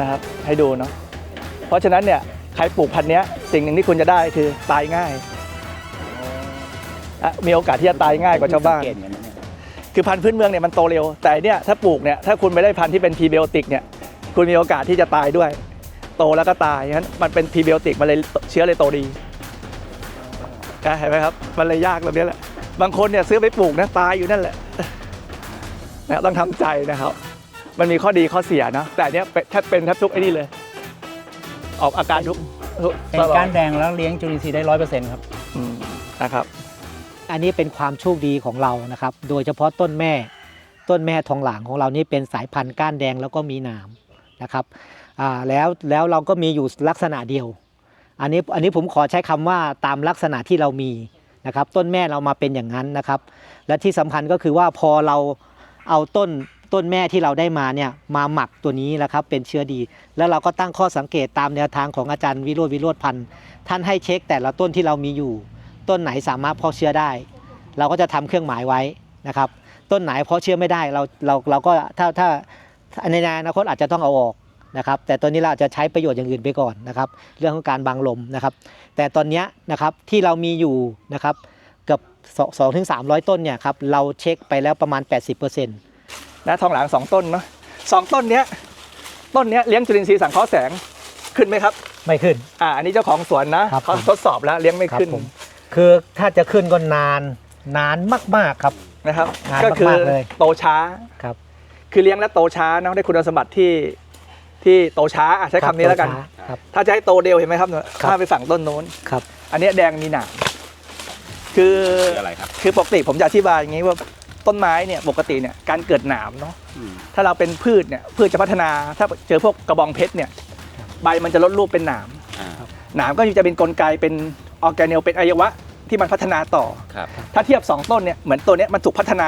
นะครับให้ดูเนาะเพราะฉะนั้นเนี่ยใครปลูกพันธุ์เนี้ยสิ่งหนึ่งที่คุณจะได้คือตายง่ายอะมีโอกาสที่จะตายง่ายกว่าชาวบ้านสังเกตกันนะเนี่ยคือพันธุ์พื้นเมืองเนี่ยมันโตเร็ว แต่อันเนี่ยถ้าปลูกเนี่ยถ้าคุณไม่ได้พันธุ์ที่เป็นพรีไบโอติกเนี่ยคุณมีโอกาสที่จะตายด้วย โตแล้วก็ตายงั้นมันเป็นพรีไบโอติกมันเลยเชื้อเลยโตดีอะเห็นไหมครับมันเลยยากตรงนี้แหละบางคนเนี่ยซื้อไปปลูกนะตายอยู่นั่นแหละนะต้องทำใจนะครับ มันมีข้อดีข้อเสียนะแต่อันเนี้ยเป็นแทบเป็นแทบทุกไอ้นี่เลย ออกอาการทุกทุกเป็นก้านแดงแล้วเลี้ยงจุลินทรีย์ได้ร้อยเปอร์เซ็นต์ครับ อืมนะครับ อันนี้เป็นความโชคดีของเรานะครับ โดยเฉพาะต้นแม่ ต้นแม่ทองหลางของเรานี่เป็นสายพันธุ์ก้านแดงแล้วก็มีหนามนะครับอ่าแล้วแล้วเราก็มีอยู่ลักษณะเดียว อันนี้อันนี้ผมขอใช้คำว่าตามลักษณะที่เรามีนะครับ ต้นแม่เรามาเป็นอย่างนั้นนะครับ และที่สำคัญก็คือว่าพอเราเอาต้น ต้นแม่ที่เราได้มาเนี่ยมาหมักตัวนี้นะครับเป็นเชื้อดี แล้วเราก็ตั้งข้อสังเกตตามแนวทางของอาจารย์วิโรจน์วิโรธพันธ์ท่านให้เช็คแต่ละต้นที่เรามีอยู่ ต้นไหนสามารถเพาะเชื้อได้ เราก็จะทำเครื่องหมายไว้นะครับ ต้นไหนเพาะเชื้อไม่ได้เราเราเราก็ถ้าถ้าในอนาคตอาจจะต้องเอาออกนะครับแต่ตอนนี้เราอาจจะใช้ประโยชน์อย่างอื่นไปก่อนนะครับ เรื่องของการบังลมนะครับ แต่ตอนนี้นะครับที่เรามีอยู่นะครับเกับสองถึงสามร้อยต้นเนี่ยครับเราเช็คไปแล้วประมาณ 80% นะทองหลางสองต้นเนาะสองต้นเนี้ยต้นเนี้ยเลี้ยงจุลินทรีย์สังเคราะห์แสงขึ้นไหมครับ ไม่ขึ้น อ่าอันนี้เจ้าของสวนนะครับเขาผม ทดสอบแล้วเลี้ยงไม่ครับขึ้นผมคือถ้าจะขึ้นก็นานนานมากๆครับ นะครับ นานก็คือมากๆเลย โตช้า ครับ คือเลี้ยงแล้วโตช้าเนาะได้คุณสมบัติที่ที่โตช้าอะใช้คำนี้แล้วกัน ครับ ถ้าจะให้โตเร็วเห็นไหมครับเนี่ยครับ ข้ามไปฝั่งต้นโน้น ครับ อันเนี้ยแดงมีหนามคือ คืออะไรครับ คือปกติผมจะอธิบายอย่างนี้ว่า ต้นไม้เนี่ยปกติเนี่ยการเกิดหนามเนาะอืมถ้าเราเป็นพืชเนี่ยพืชจะพัฒนาถ้าเจอพวกกระบองเพชรเนี่ยใบมันจะลดรูปเป็นหนามอ่าหนามก็จะเป็นกลไกเป็นออร์แกเนลเป็นอวัยวะที่มันพัฒนาต่อครับถ้าเทียบ 2 ต้นเนี่ยเหมือนตัวเนี้ยมันถูกพัฒนา